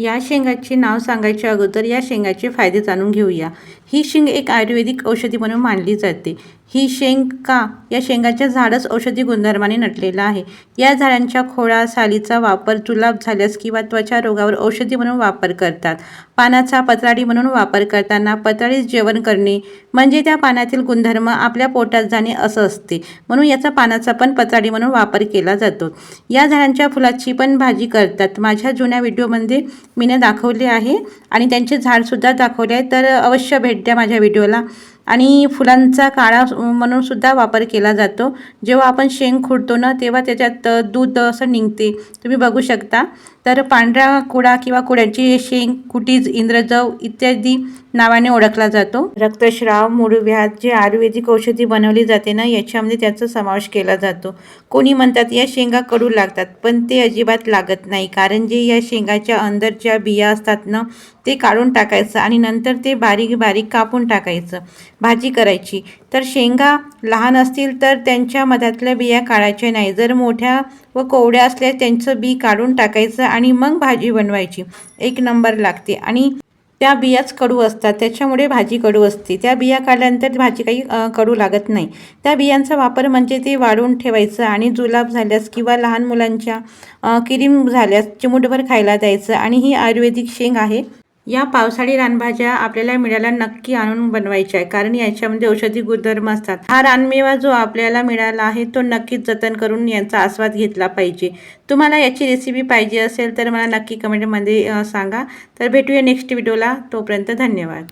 या शेंगाचे नाव सांगायच्या अगोदर या शेंगाचे फायदे जाणून घेऊया. ही शेंग एक आयुर्वेदिक औषधी म्हणून मानली जाते. ही शेंग का? या शेंगाच्या झाडच औषधी गुणधर्माने नटलेलं आहे. या झाडांच्या खोळा सालीचा वापर जुलाब झाल्यास किंवा त्वचा रोगावर औषधी म्हणून वापर करतात. पानाचा पत्राडी म्हणून वापर करताना पत्राडीस जेवण करणे म्हणजे त्या पानातील गुणधर्म आपल्या पोटात जाणे असं असते. म्हणून याचा पानाचा पण पत्राडी म्हणून वापर केला जातो. या झाडांच्या फुलाची पण भाजी करतात. माझ्या जुन्या व्हिडिओमध्ये मीनं दाखवले आहे आणि त्यांचे झाडसुद्धा दाखवले आहे तर अवश्य भेट द्या माझ्या व्हिडिओला. आणि फुलांचा काळा म्हणून सुद्धा वापर केला जातो. जेव्हा आपण शेंग खुडतो ना तेव्हा त्याच्यात दूध असं निघते. तुम्ही बघू शकता. तर पांढरा कुडा किंवा कुड्याची शेंग कुटीज इंद्रजव इत्यादी नावाने ओळखला जातो. रक्तस्राव मूळव्याध जे आयुर्वेदिक औषधी बनवली जाते ना याच्यामध्ये त्याचा समावेश केला जातो. कोणी म्हणतात या शेंगा कडू लागतात. पण ते अजिबात लागत नाही. कारण जे या शेंगाच्या अंदर ज्या बिया असतात ना ते काढून टाकायचं आणि नंतर ते बारीक बारीक कापून टाकायचं. भाजी करायची. तर शेंगा लहान असतील तर त्यांच्या मधातल्या बिया काढायच्या नाही. जर मोठ्या व कोवड्या असल्या त्यांचं बी काढून टाकायचं आणि मग भाजी बनवायची. एक नंबर लागते. आणि त्या बियाच कडू असतात. त्याच्यामुळे भाजी कडू असते. त्या बिया काढल्यानंतर भाजी काही कडू लागत नाही. त्या बियांचा वापर म्हणजे ते वाढून ठेवायचं आणि जुलाब झाल्यास किंवा लहान मुलांच्या किरीम झाल्यास चिमूटभर खायला द्यायचं. आणि ही आयुर्वेदिक शेंग आहे. या पावसाळी रानभाज्या आपल्याला मिळायला नक्की आणून बनवायच्या आहे कारण याच्यामध्ये औषधी गुणधर्म असतात. हा रानमेवा जो आपल्याला मिळाला आहे तो नक्कीच जतन करून यांचा आस्वाद घेतला पाहिजे. तुम्हाला याची रेसिपी पाहिजे असेल तर मला नक्की कमेंटमध्ये सांगा. तर भेटूया नेक्स्ट व्हिडिओला तोपर्यंत धन्यवाद.